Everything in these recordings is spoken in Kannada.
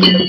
Yeah.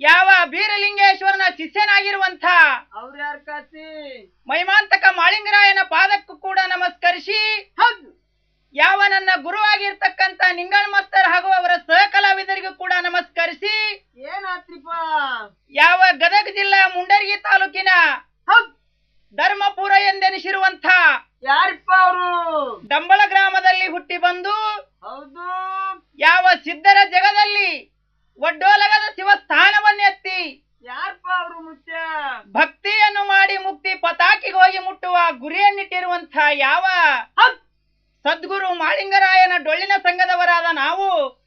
ಯಾವ ಬೀರಲಿಂಗೇಶ್ವರನ ಶಿಷ್ಯನಾಗಿರುವಂತ ಮೈಮಾಂತಕ ಮಾಳಿಂಗರಾಯನ ಪಾದಕ್ಕೂ ಕೂಡ ನಮಸ್ಕರಿಸಿ. ಯಾವ ನನ್ನ ಗುರುವಾಗಿರ್ತಕ್ಕಂತ ನಿಂಗಳ್ ಮಸ್ತರ್ ಹಾಗೂ ಅವರ ಸಹಕಲಾವಿದರಿಗೂ ಕೂಡ ನಮಸ್ಕರಿಸಿ. ಏನಾತ್ರಿಪ ಯಾವ ಗದಗ ಜಿಲ್ಲಾ ಯಾವ ಸದ್ಗುರು ಮಾಳಿಂಗರಾಯನ ಡೊಳ್ಳಿನ ಸಂಘದವರಾದ ನಾವು